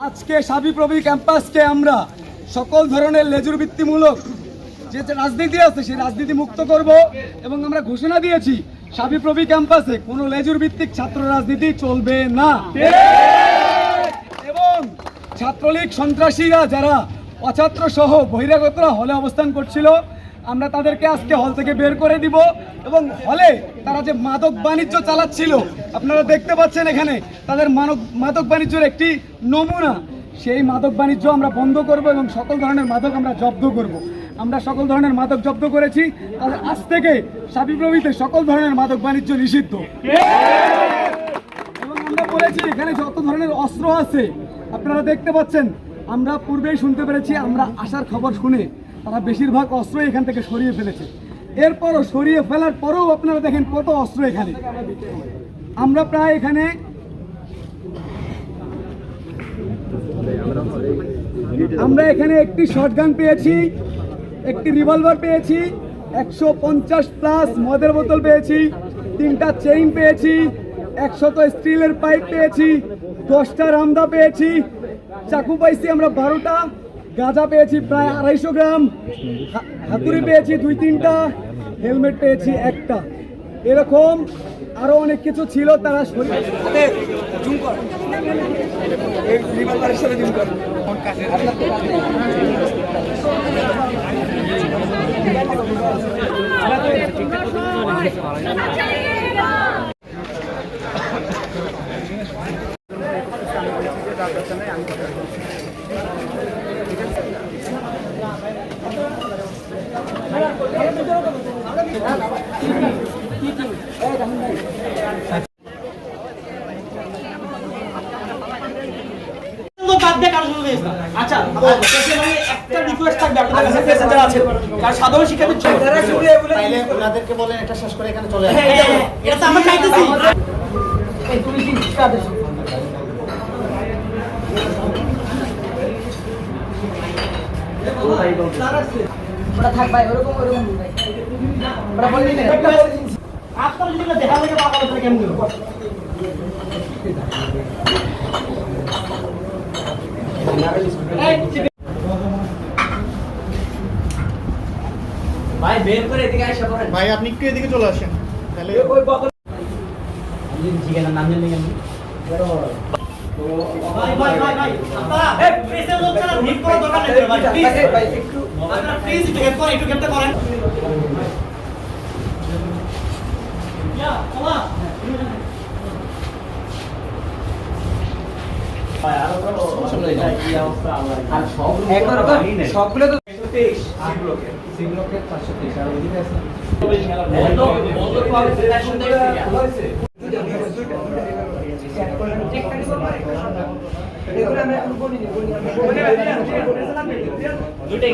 আজকে সাবিপ্রবি ক্যাম্পাসকে আমরা সকল ধরনের লেজুর বৃত্তিমূলক যে যে রাজনীতি আছে, সেই রাজনীতি মুক্ত করব এবং আমরা ঘোষণা দিয়েছি, সাবিপ্রবি ক্যাম্পাসে কোনো লেজুর ভিত্তিক ছাত্র রাজনীতি চলবে না। এবং ছাত্রলীগ সন্ত্রাসীরা যারা অছাত্র সহ বহিরাগতরা হলে অবস্থান করছিল আমরা তাদেরকে আজকে হল থেকে বের করে দিব এবং হলে তারা যে মাদক বাণিজ্য চালাচ্ছিল, আপনারা দেখতে পাচ্ছেন এখানে, তাদের মানব, মাদক বাণিজ্যের একটি নমুনা। সেই মাদক বাণিজ্য আমরা বন্ধ করব এবং সকল ধরনের মাদক আমরা জব্দ করব। আমরা সকল ধরনের মাদক জব্দ করেছি তাদের আজ থেকে সাবিপ্রবিতে সকল ধরনের মাদক বাণিজ্য নিষিদ্ধ। এবং আমরা বলেছি, এখানে যত ধরনের অস্ত্র আছে, আপনারা দেখতে পাচ্ছেন, আমরা পূর্বেই শুনতে পেরেছি, আমরা আসার খবর শুনে। তারা বেশিরভাগ অস্ত্রই এখান থেকে সরিয়ে ফেলেছে। এরপরও সরিয়ে ফেলার পরেও আপনারা দেখেন কত অস্ত্র এখানে। আমরা প্রায় এখানে আমরা এখানে একটি শটগান পেয়েছি, একটি রিভলভার পেয়েছি, একশো পঞ্চাশ প্লাস মদের বোতল পেয়েছি, তিনটা চেইন পেয়েছি, একশত স্টিলের পাইপ পেয়েছি, দশটা রামদা পেয়েছি, চাকু পাইছি আমরা বারোটা। গাঁজা পেয়েছি প্রায় আড়াইশো গ্রাম হাতুড়ি পেয়েছি দুই তিনটা, হেলমেট পেয়েছি একটা। এরকম আরও অনেক কিছু ছিল, তারা শরীর তো। আচ্ছা একটা রিকোয়েস্ট থাকবে আপনাদের কাছে প্রেসে যারা আছেন কারণ সাধারণ শিক্ষার্থী তাইলে ওনাদেরকে বলেন একটা শেষ করে এখানে চলে হ্যাঁ, আসেন। এটা বলো। তো আমরা চাইতেছি এই তুমি কি কাদের ভাই ওরকম এদিকে আইসা পড়েন ভাই আপনি একটু এদিকে চলে আসেন তাহলে নাম জানি কেমন ভাই ভাই ভাই ভাই আপনারা এই প্রেসের লোক ছাড়া ভিড় করার দরকার নেই ভাই প্লিজ ভাই একটু আপনারা প্লিজ একটু হেল্প করেন একটু হেল্প করেন। ইয়া ওমা। সবগুলো তো দুটো